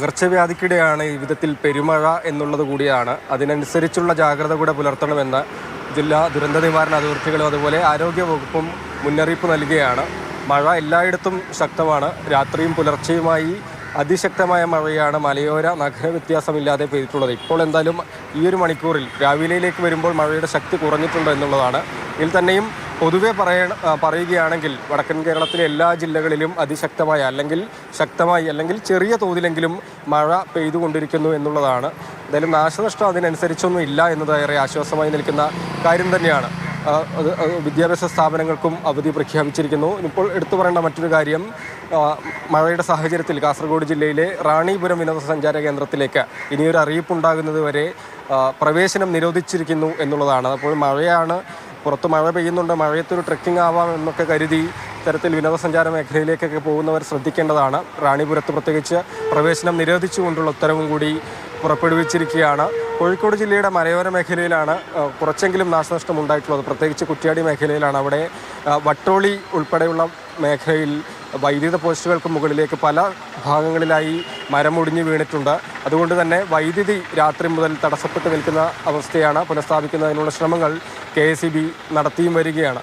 പകർച്ചവ്യാധിക്കിടെയാണ് ഈ വിധത്തിൽ പെരുമഴ എന്നുള്ളത് കൂടിയാണ്. അതിനനുസരിച്ചുള്ള ജാഗ്രത കൂടെ പുലർത്തണമെന്ന് ജില്ലാ ദുരന്ത നിവാരണ അതോറിറ്റികളും അതുപോലെ ആരോഗ്യ വകുപ്പും മുന്നറിയിപ്പ് നൽകുകയാണ്. മഴ എല്ലായിടത്തും ശക്തമാണ്. രാത്രിയും പുലർച്ചെയുമായി അതിശക്തമായ മഴയാണ് മലയോര നഗര വ്യത്യാസമില്ലാതെ പെയ്തിട്ടുള്ളത്. ഇപ്പോൾ എന്തായാലും ഈ ഒരു മണിക്കൂറിൽ രാവിലെയിലേക്ക് വരുമ്പോൾ മഴയുടെ ശക്തി കുറഞ്ഞിട്ടുണ്ട് എന്നുള്ളതാണ്. ഇതിൽ തന്നെയും പൊതുവെ പറയ പറയുകയാണെങ്കിൽ വടക്കൻ കേരളത്തിലെ എല്ലാ ജില്ലകളിലും അതിശക്തമായ അല്ലെങ്കിൽ ശക്തമായി അല്ലെങ്കിൽ ചെറിയ തോതിലെങ്കിലും മഴ പെയ്തുകൊണ്ടിരിക്കുന്നു എന്നുള്ളതാണ്. എന്തായാലും നാശനഷ്ടം അതിനനുസരിച്ചൊന്നും ഇല്ല എന്നത് ഏറെ ആശ്വാസമായി നിൽക്കുന്ന കാര്യം തന്നെയാണ്. വിദ്യാഭ്യാസ സ്ഥാപനങ്ങൾക്കും അവധി പ്രഖ്യാപിച്ചിരിക്കുന്നു. ഇപ്പോൾ എടുത്തു പറയേണ്ട മറ്റൊരു കാര്യം മഴയുടെ സാഹചര്യത്തിൽ കാസർഗോഡ് ജില്ലയിലെ റാണിപുരം വിനോദസഞ്ചാര കേന്ദ്രത്തിലേക്ക് ഇനിയൊരു അറിയിപ്പുണ്ടാകുന്നത് വരെ പ്രവേശനം നിരോധിച്ചിരിക്കുന്നു എന്നുള്ളതാണ്. അപ്പോൾ മഴയാണ് പുറത്ത് മഴ പെയ്യുന്നുണ്ട് മഴയത്തൊരു ട്രക്കിംഗ് ആവാം എന്നൊക്കെ കരുതി ഇത്തരത്തിൽ വിനോദസഞ്ചാര മേഖലയിലേക്കൊക്കെ പോകുന്നവർ ശ്രദ്ധിക്കേണ്ടതാണ്. റാണിപുരത്ത് പ്രത്യേകിച്ച് പ്രവേശനം നിരോധിച്ചുകൊണ്ടുള്ള ഉത്തരവും കൂടി പുറപ്പെടുവിച്ചിരിക്കുകയാണ്. കോഴിക്കോട് ജില്ലയുടെ മലയോര മേഖലയിലാണ് കുറച്ചെങ്കിലും നാശനഷ്ടം ഉണ്ടായിട്ടുള്ളത്. പ്രത്യേകിച്ച് കുറ്റ്യാടി മേഖലയിലാണ് അവിടെ വട്ടോളി ഉൾപ്പെടെയുള്ള മേഖലയിൽ വൈദ്യുത പോസ്റ്റുകൾക്ക് മുകളിലേക്ക് പല ഭാഗങ്ങളിലായി മരമൊടിഞ്ഞു വീണിട്ടുണ്ട്. അതുകൊണ്ട് തന്നെ വൈദ്യുതി രാത്രി മുതൽ തടസ്സപ്പെട്ട് നിൽക്കുന്ന അവസ്ഥയാണ് പുനഃസ്ഥാപിക്കുന്നതിനുള്ള ശ്രമങ്ങൾ കെ എസ് ബി നടത്തിയും വരികയാണ്.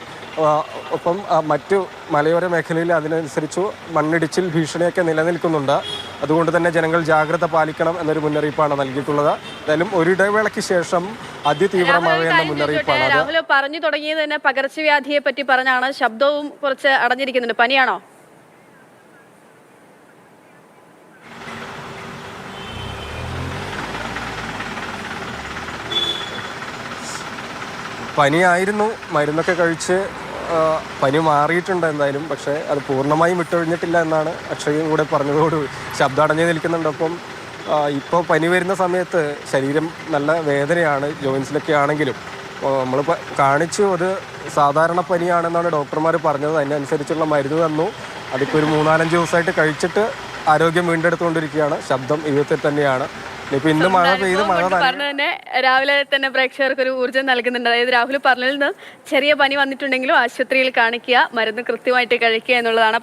ഒപ്പം മറ്റു മലയോര മേഖലയിൽ അതിനനുസരിച്ച് മണ്ണിടിച്ചിൽ ഭീഷണിയൊക്കെ നിലനിൽക്കുന്നുണ്ട്. അതുകൊണ്ട് തന്നെ ജനങ്ങൾ ജാഗ്രത പാലിക്കണം എന്നൊരു മുന്നറിയിപ്പാണ് നൽകിയിട്ടുള്ളത്. എന്തായാലും ഒരിടവേളയ്ക്ക് ശേഷം അതിതീവ്ര മഴ എന്ന മുന്നറിയിപ്പാണ് രാഹുൽ പറഞ്ഞു തുടങ്ങിയത് തന്നെ പകർച്ചവ്യാധിയെ പറ്റി പറഞ്ഞാണ്. ശബ്ദവും കുറച്ച് അടഞ്ഞിരിക്കുന്നുണ്ട്. പനിയാണോ? പനിയായിരുന്നു. മരുന്നൊക്കെ കഴിച്ച് പനി മാറിയിട്ടുണ്ട് എന്തായാലും. പക്ഷേ അത് പൂർണമായും വിട്ടൊഴിഞ്ഞിട്ടില്ല എന്നാണ് അക്ഷയും കൂടെ പറഞ്ഞതോട് ശബ്ദം അടഞ്ഞു നിൽക്കുന്നുണ്ട്. അപ്പം ഇപ്പോൾ പനി വരുന്ന സമയത്ത് ശരീരം നല്ല വേദനയാണ് ജോയിൻസിലൊക്കെ ആണെങ്കിലും. നമ്മൾ കാണിച്ചു അത് സാധാരണ പനിയാണെന്നാണ് ഡോക്ടർമാർ പറഞ്ഞത്. അതിനനുസരിച്ചുള്ള മരുന്ന് തന്നു. അതിപ്പോൾ ഒരു മൂന്നാലഞ്ച് ദിവസമായിട്ട് കഴിച്ചിട്ട് ആരോഗ്യം വീണ്ടെടുത്തുകൊണ്ടിരിക്കുകയാണ്. ശബ്ദം ഈ തന്നെയാണ്. ഇനിയിപ്പോൾ ഇന്ന് മഴ പെയ്ത് മഴ പറഞ്ഞ തന്നെ രാവിലെ തന്നെ പ്രേക്ഷകർക്ക് ഒരു ഊർജം നൽകുന്നുണ്ട്. അതായത് രാഹുൽ പറഞ്ഞതിൽ നിന്ന് ചെറിയ പനി വന്നിട്ടുണ്ടെങ്കിലും ആശുപത്രിയിൽ കാണിക്കുക മരുന്ന് കൃത്യമായിട്ട് കഴിക്കുക എന്നുള്ളതാണ്.